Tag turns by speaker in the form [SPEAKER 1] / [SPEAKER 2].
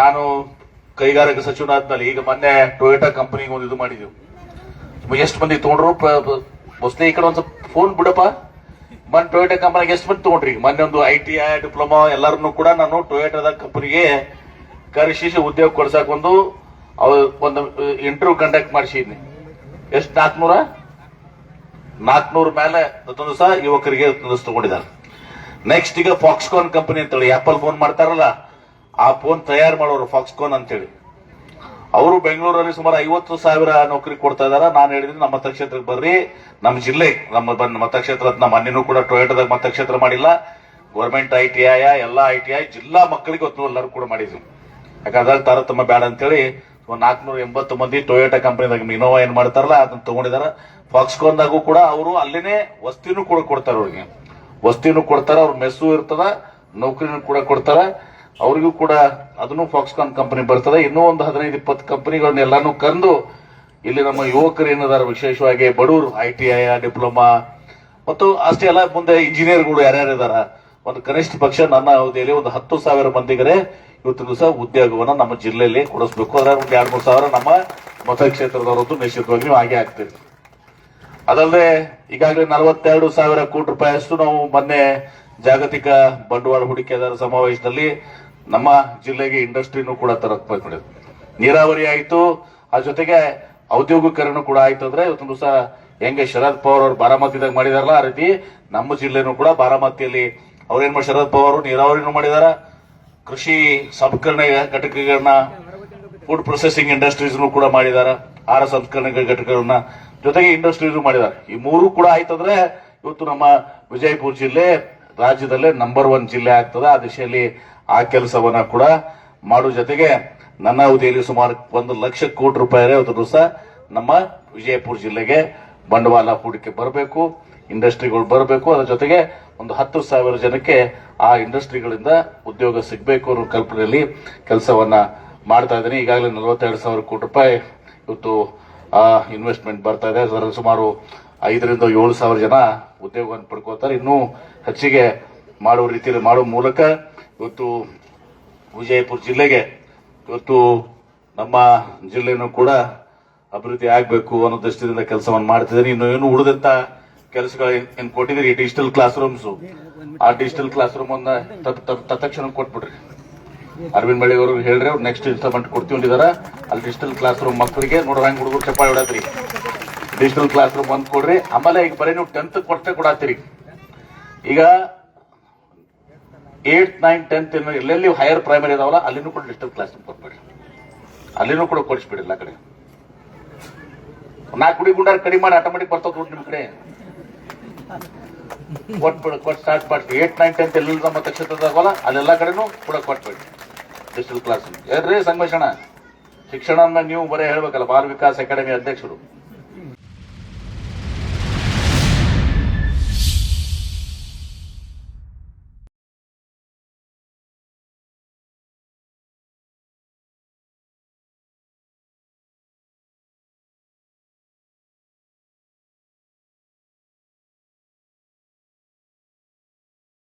[SPEAKER 1] ನಾನು ಕೈಗಾರಿಕಾ ಸಚಿವನಾದ್ಮೇಲೆ ಈಗ ಮೊನ್ನೆ ಟೊಯೋಟಾ ಕಂಪನಿಗೆ ಒಂದು ಇದು ಮಾಡಿದೀವಿ. ಎಷ್ಟು ಮಂದಿ ತಗೊಂಡ್ರು? ಮೋಸ್ಟ್ಲಿ ಈ ಕಡೆ ಒಂದು ಸ್ವಲ್ಪ ಫೋನ್ ಬಿಡಪ್ಪ. ಮೊನ್ನೆ ಟೊಯೋಟಾ ಕಂಪನಿಗೆ ಎಷ್ಟು ಮಂದಿ ತಗೊಂಡ್ರಿ ಮೊನ್ನೆ ಒಂದು ಐ ಟಿ ಐ ಡಿಪ್ಲೊಮಾ ಎಲ್ಲರನ್ನು ಕೂಡ ನಾನು ಟೊಯೋಟಾದ ಕಂಪನಿಗೆ ಕರೆಸಿ ಉದ್ಯೋಗ ಕೊಡ್ಸಕ್ ಒಂದು ಒಂದು ಇಂಟರ್ವ್ಯೂ ಕಂಡಕ್ಟ್ ಮಾಡಿಸಿದ್ನಿ. ಎಷ್ಟು, ನಾಲ್ಕನೂರ? ನಾಲ್ಕನೂರ ಮೇಲೆ ಸಹ ಯುವಕರಿಗೆ ತಗೊಂಡಿದ್ದಾರೆ. ನೆಕ್ಸ್ಟ್ ಈಗ ಫಾಕ್ಸ್ಕಾನ್ ಕಂಪನಿ ಅಂತೇಳಿ ಆಪಲ್ ಫೋನ್ ಮಾಡ್ತಾರಲ್ಲ ಆ ಫೋನ್ ತಯಾರು ಮಾಡೋರು ಫಾಕ್ಸ್ಕಾನ್ ಅಂತೇಳಿ. ಅವರು ಬೆಂಗಳೂರಲ್ಲಿ ಸುಮಾರು ಐವತ್ತು ಸಾವಿರ ನೌಕರಿ ಕೊಡ್ತಾ ಇದಾರೆ. ನಾನು ಹೇಳಿದ್ರೆ ನಮ್ಮ ಮತಕ್ಷೇತ್ರಕ್ಕೆ ಬರ್ರಿ. ನಮ್ಮ ಜಿಲ್ಲೆ, ನಮ್ಮ ಬಂದ್ ಮತಕ್ಷೇತ್ರ, ನಮ್ಮ ಅನ್ನೂ ಕೂಡ ಟೊಯೋಟದಾಗ ಮತಕ್ಷೇತ್ರ ಮಾಡಿಲ್ಲ. ಗೌರ್ಮೆಂಟ್ ಐ ಟಿ ಐ, ಎಲ್ಲ ಐ ಟಿ ಐ, ಜಿಲ್ಲಾ ಮಕ್ಕಳಿಗೆ ಹೊತ್ತು ಎಲ್ಲರೂ ಕೂಡ ಮಾಡಿದ್ವಿ. ಯಾಕಂದ್ರೆ ತಾರತಮ್ಯ ಬೇಡ ಅಂತೇಳಿ ಒಂದು ನಾಲ್ಕನೂರ ಎಂಬತ್ತು ಮಂದಿ ಟೊಯೋಟಾ ಕಂಪನಿದಾಗ ಇನೋವಾ ಏನ್ ಮಾಡ್ತಾರಲ್ಲ, ಅದನ್ನ ತಗೊಂಡಿದಾರ. ಫಾಕ್ಸ್ಕೋನ್ದಾಗೂ ಕೂಡ ಅವರು ಅಲ್ಲಿನೇ ವಸ್ತಿನೂ ಕೂಡ ಕೊಡ್ತಾರೆ ಅವ್ರಿಗೆ. ವಸ್ತಿನೂ ಕೊಡ್ತಾರೆ, ಅವ್ರ ಮೆಸ್ಸು ಇರ್ತದ, ನೌಕರಿನೂ ಕೂಡ ಕೊಡ್ತಾರ. ಅವ್ರಿಗೂ ಕೂಡ ಅದನ್ನು ಫಾಕ್ಸ್ಕಾನ್ ಕಂಪನಿ ಬರ್ತದೆ. ಇನ್ನೂ ಒಂದು ಹದಿನೈದು, ಇಪ್ಪತ್ತು ಕಂಪನಿಗಳನ್ನೆಲ್ಲಾನು ಕರೆದು ಇಲ್ಲಿ ನಮ್ಮ ಯುವಕರು ಏನಿದ್ದಾರೆ ವಿಶೇಷವಾಗಿ ಬಡವರು ಐ ಟಿ ಐ ಡಿಪ್ಲೊಮಾ, ಮತ್ತು ಅಷ್ಟೇ ಅಲ್ಲ, ಮುಂದೆ ಇಂಜಿನಿಯರ್ಗಳು ಯಾರ್ಯಾರು ಇದಾರ ಒಂದು ಕನಿಷ್ಠ ಪಕ್ಷ ನನ್ನ ಅವಧಿಯಲ್ಲಿ ಒಂದು ಹತ್ತು ಸಾವಿರ ಮಂದಿಗರೆ ಇವತ್ತು ದಿವಸ ಉದ್ಯೋಗವನ್ನು ನಮ್ಮ ಜಿಲ್ಲೆಯಲ್ಲಿ ಕೊಡಿಸ್ಬೇಕು. ಅದರ ಒಂದು ಎರಡು, ಮೂರು ಸಾವಿರ ನಮ್ಮ ಮತಕ್ಷೇತ್ರದವರದ್ದು ನಿಶ್ಚಿತವಾಗಿ ನೀವು ಹಾಗೆ ಆಗ್ತೀರಿ. ಅದಲ್ಲದೆ ಈಗಾಗಲೇ ನಲವತ್ತೆರಡು ಸಾವಿರ ಕೋಟಿ ರೂಪಾಯಿಯಷ್ಟು ನಾವು ಮೊನ್ನೆ ಜಾಗತಿಕ ಬಂಡವಾಳ ಹೂಡಿಕೆದಾರ ಸಮಾವೇಶದಲ್ಲಿ ನಮ್ಮ ಜಿಲ್ಲೆಗೆ ಇಂಡಸ್ಟ್ರಿನೂ ಕೂಡ ತರಕ್ ಮಾಡಿದ್ವಿ ನೀರಾವರಿ ಆಯಿತು ಆ ಜೊತೆಗೆ ಔದ್ಯೋಗಿಕರಣ ಕೂಡ ಆಯ್ತು ಅಂದ್ರೆ ಇವತ್ತು ದಿವಸ ಹೆಂಗೆ ಶರದ್ ಪವಾರ್ ಅವರು ಬಾರಾಮತಿದಾಗ ಮಾಡಿದಾರಲ್ಲ ಆ ರೀತಿ ನಮ್ಮ ಜಿಲ್ಲೆನೂ ಕೂಡ ಬಾರಾಮತಿಯಲ್ಲಿ ಅವ್ರೇನ್ ಮಾಡಿ ಶರದ್ ಪವಾರ್ ನೀರಾವರಿನೂ ಮಾಡಿದಾರ ಕೃಷಿ ಸಂಸ್ಕರಣೆ ಘಟಕಗಳನ್ನ ಫುಡ್ ಪ್ರೊಸೆಸಿಂಗ್ ಇಂಡಸ್ಟ್ರೀಸ್ ಕೂಡ ಮಾಡಿದಾರ. ಆಹಾರ ಸಂಸ್ಕರಣೆ ಘಟಕಗಳನ್ನ ಜೊತೆಗೆ ಇಂಡಸ್ಟ್ರೀಸ್ ಮಾಡಿದಾರೆ. ಈ ಮೂರು ಕೂಡ ಆಯ್ತಂದ್ರೆ ಇವತ್ತು ನಮ್ಮ ವಿಜಯಪುರ ಜಿಲ್ಲೆ ರಾಜ್ಯದಲ್ಲೇ ನಂಬರ್ ಒನ್ ಜಿಲ್ಲೆ ಆಗ್ತದೆ. ಆ ದಿಶೆಯಲ್ಲಿ ಆ ಕೆಲಸವನ್ನ ಕೂಡ ಮಾಡೋ. ಜೊತೆಗೆ ನನ್ನ ಅವಧಿಯಲ್ಲಿ ಸುಮಾರು ಒಂದು ಲಕ್ಷ ಕೋಟಿ ರೂಪಾಯಿ ಅದನ್ನು ಸಹ ನಮ್ಮ ವಿಜಯಪುರ ಜಿಲ್ಲೆಗೆ ಬಂಡವಾಳ ಹೂಡಿಕೆ ಬರಬೇಕು, ಇಂಡಸ್ಟ್ರಿಗಳು ಬರಬೇಕು. ಅದರ ಜೊತೆಗೆ ಒಂದು ಹತ್ತು ಸಾವಿರ ಜನಕ್ಕೆ ಆ ಇಂಡಸ್ಟ್ರಿಗಳಿಂದ ಉದ್ಯೋಗ ಸಿಗಬೇಕು ಅನ್ನೋ ಕಲ್ಪನೆಯಲ್ಲಿ ಕೆಲಸವನ್ನ ಮಾಡ್ತಾ ಇದ್ದೀನಿ. ಈಗಾಗಲೇ ನಲವತ್ತೆರಡು ಸಾವಿರ ಕೋಟಿ ರೂಪಾಯಿ ಇವತ್ತು ಇನ್ವೆಸ್ಟ್ಮೆಂಟ್ ಬರ್ತಾ ಇದೆ. ಅದರಲ್ಲಿ ಸುಮಾರು ಐದರಿಂದ ಏಳು ಸಾವಿರ ಜನ ಉದ್ಯೋಗವನ್ನು ಪಡ್ಕೋತಾರೆ. ಇನ್ನೂ ಹೆಚ್ಚಿಗೆ ಮಾಡುವ ರೀತಿಯಲ್ಲಿ ಮಾಡುವ ಮೂಲಕ ಇವತ್ತು ವಿಜಯಪುರ ಜಿಲ್ಲೆಗೆ ಇವತ್ತು ನಮ್ಮ ಜಿಲ್ಲೆನೂ ಕೂಡ ಅಭಿವೃದ್ಧಿ ಆಗಬೇಕು ಅನ್ನೋ ದೃಷ್ಟಿಯಿಂದ ಕೆಲಸವನ್ನು ಮಾಡ್ತಿದ್ದೀನಿ. ಇನ್ನು ಏನು ಉಳಿದಂತ ಕೆಲಸಗಳು ಏನು ಕೊಟ್ಟಿದ್ದೀರಿ? ಡಿಜಿಟಲ್ ಕ್ಲಾಸ್ ರೂಮ್ಸ್ ಆ ಡಿಜಿಟಲ್ ಕ್ಲಾಸ್ ರೂಮ್ ಅನ್ನ ತತ್- ತತ್- ತತ್ಕ್ಷಣ ಕೊಟ್ಬಿಡ್ರಿ. ಅರವಿಂದ್ ಬಳ್ಳಿ ಅವರು ಹೇಳ್ರಿ, ಅವ್ರು ನೆಕ್ಸ್ಟ್ ಇನ್ಸ್ಟಾಲ್ಮೆಂಟ್ ಕೊಡ್ತೀವಿ ಅಲ್ಲಿ ಡಿಜಿಟಲ್ ಕ್ಲಾಸ್ ರೂಮ್ ಮಕ್ಕಳಿಗೆ ಹೆಂಗ್ ಹುಡುಗರು ಚಪ್ಪಾಳಿ ಹೊಡತ್ರಿ ಡಿಜಿಟಲ್ ಕ್ಲಾಸ್ ರೂಮ್ ಬಂದು ಕೊಡ್ರಿ. ಆಮೇಲೆ ಈಗ ಬರೀ ನೀವು ಟೆಂತ್ ಕೊಟ್ಟೆ ಕೊಡತ್ತೀರಿ ಈಗ ಏಟ್ ನೈನ್ ಟೆಂತ್ ಎಲ್ಲೆಲ್ಲಿ ಹೈಯರ್ ಪ್ರೈಮರಿ ಇದಾವಲ್ಲ ಅಲ್ಲಿನೂ ಕೂಡ ಡಿಜಿಟಲ್ ಕ್ಲಾಸ್ ರೂಮ್ ಕೊಟ್ಬಿಡ್ರಿ ಅಲ್ಲಿನೂ ಕೂಡ ಕೊಡಿಸ್ಬಿಡಿ ಎಲ್ಲ ಕಡೆ. ನಾಲ್ಕು ಕುಡಿ ಗುಂಡಾರ ಕಡಿಮೆ ಮಾಡಿ ಆಟೋಮೆಟಿಕ್ ಬರ್ತಾವ ದುಡ್ಡು ನಿಮ್ ಕಡೆ. ಕೊಟ್ಬಿಡು ಕೊಟ್ಟು ಸ್ಟಾರ್ಟ್ ಮಾಡಿ ಏಟ್ ನೈನ್ ಟೆಂತ್ ಎಲ್ಲ ನಮ್ಮ ಕ್ಷೇತ್ರದಾಗಲ್ಲ ಅಲ್ಲೆಲ್ಲ ಕಡೆನೂ ಕೂಡ ಕೊಟ್ಬಿಡಿ. ಡಿಜಿಟಲ್ ಕ್ಲಾಸ್ ಏನ್ರಿ ಸಂಘಷಣ ಶಿಕ್ಷಣ ನೀವು ಬರೀ ಹೇಳ್ಬೇಕಲ್ಲ, ಬಾಲ ವಿಕಾಸ್ ಅಕಾಡೆಮಿ ಅಧ್ಯಕ್ಷರು.